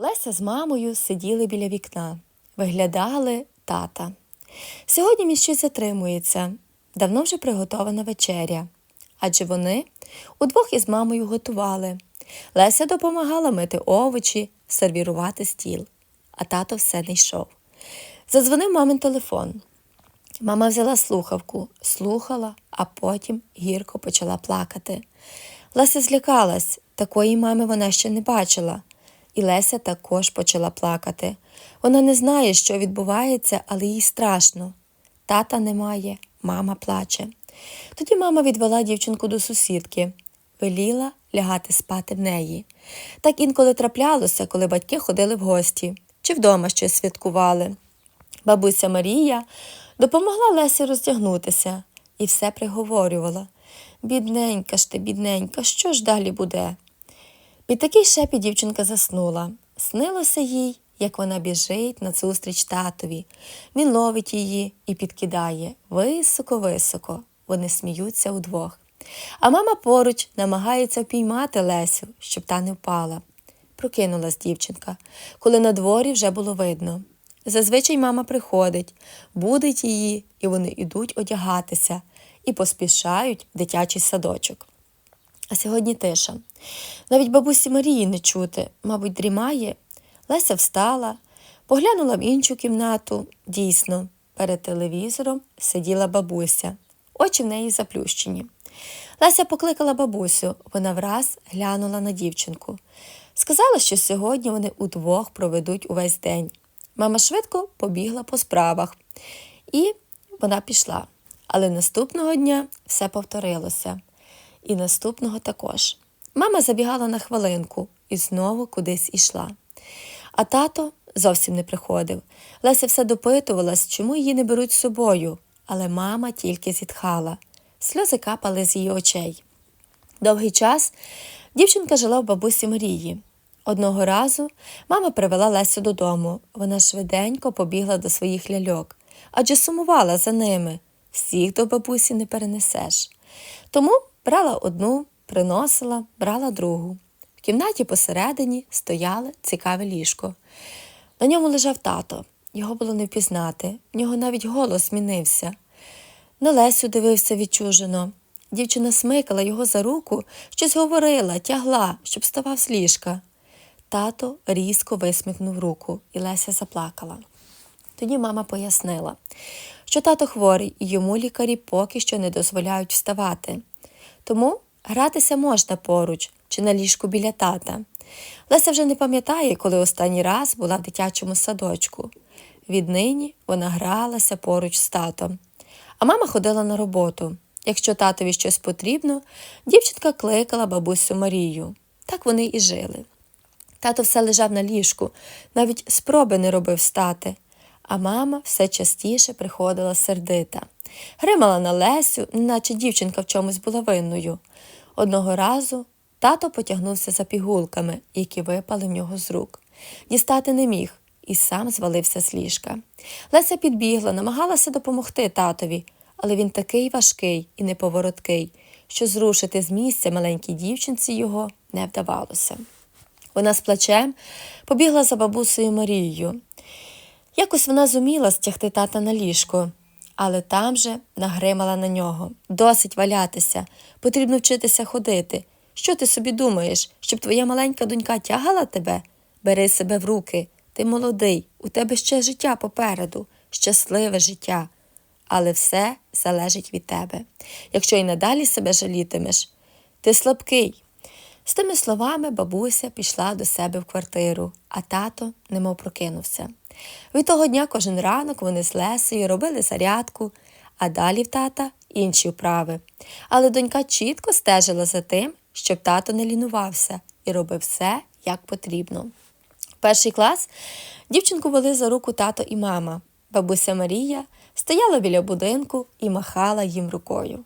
Леся з мамою сиділи біля вікна, виглядали тата. Сьогодні він щось затримується, давно вже приготована вечеря. Адже вони удвох із мамою готували. Леся допомагала мити овочі, сервірувати стіл, а тато все не йшов. Задзвонив мамин телефон. Мама взяла слухавку, слухала, а потім гірко почала плакати. Леся злякалась, такої мами вона ще не бачила. І Леся також почала плакати. Вона не знає, що відбувається, але їй страшно. Тата немає, мама плаче. Тоді мама відвела дівчинку до сусідки, веліла лягати спати в неї. Так інколи траплялося, коли батьки ходили в гості чи вдома щось святкували. Бабуся Марія допомогла Лесі роздягнутися і все приговорювала. Бідненька ж ти, бідненька, що ж далі буде? Під такий шепіт дівчинка заснула. Снилося їй, як вона біжить назустріч татові. Він ловить її і підкидає високо-високо. Вони сміються удвох. А мама поруч намагається впіймати Лесю, щоб та не впала. Прокинулась дівчинка, коли на дворі вже було видно. Зазвичай мама приходить, будить її, і вони йдуть одягатися і поспішають в дитячий садочок. А сьогодні тиша. Навіть бабусі Марії не чути, мабуть, дрімає. Леся встала, поглянула в іншу кімнату. Дійсно, перед телевізором сиділа бабуся, очі в неї заплющені. Леся покликала бабусю, вона враз глянула на дівчинку. Сказала, що сьогодні вони удвох проведуть увесь день. Мама швидко побігла по справах, і вона пішла. Але наступного дня все повторилося. І наступного також. Мама забігала на хвилинку і знову кудись ішла. А тато зовсім не приходив. Леся все допитувалась, чому її не беруть з собою, але мама тільки зітхала. Сльози капали з її очей. Довгий час дівчинка жила в бабусі Марії. Одного разу мама привела Лесю додому. Вона швиденько побігла до своїх ляльок, адже сумувала за ними. Всіх до бабусі не перенесеш. Тому брала одну, приносила, брала другу. В кімнаті посередині стояло цікаве ліжко. На ньому лежав тато. Його було не впізнати, в нього навіть голос змінився. На Лесю дивився відчужено. Дівчина смикала його за руку, щось говорила, тягла, щоб ставав з ліжка. Тато різко висмикнув руку, і Леся заплакала. Тоді мама пояснила, що тато хворий і йому лікарі поки що не дозволяють вставати. Тому гратися можна поруч чи на ліжку біля тата. Леся вже не пам'ятає, коли останній раз була в дитячому садочку. Віднині вона гралася поруч з татом. А мама ходила на роботу. Якщо татові щось потрібно, дівчинка кликала бабусю Марію. Так вони і жили. Тато все лежав на ліжку, навіть спроби не робив стати, а мама все частіше приходила сердита. Гримала на Лесю, наче дівчинка в чомусь була винною. Одного разу тато потягнувся за пігулками, які випали в нього з рук. Дістати не міг і сам звалився з ліжка. Леся підбігла, намагалася допомогти татові, але він такий важкий і неповороткий, що зрушити з місця маленькій дівчинці його не вдавалося. Вона з плачем побігла за бабусею Марією. Якось вона зуміла стягти тата на ліжко, але там же нагримала на нього. Досить валятися, потрібно вчитися ходити. Що ти собі думаєш, щоб твоя маленька донька тягала тебе? Бери себе в руки. Ти молодий, у тебе ще життя попереду, щасливе життя. Але все залежить від тебе. Якщо й надалі себе жалітимеш, ти слабкий. З тими словами бабуся пішла до себе в квартиру, а тато немов прокинувся. Від того дня кожен ранок вони з Лесею робили зарядку, а далі в тата інші вправи. Але донька чітко стежила за тим, щоб тато не лінувався і робив все, як потрібно. В перший клас дівчинку вели за руку тато і мама. Бабуся Марія стояла біля будинку і махала їм рукою.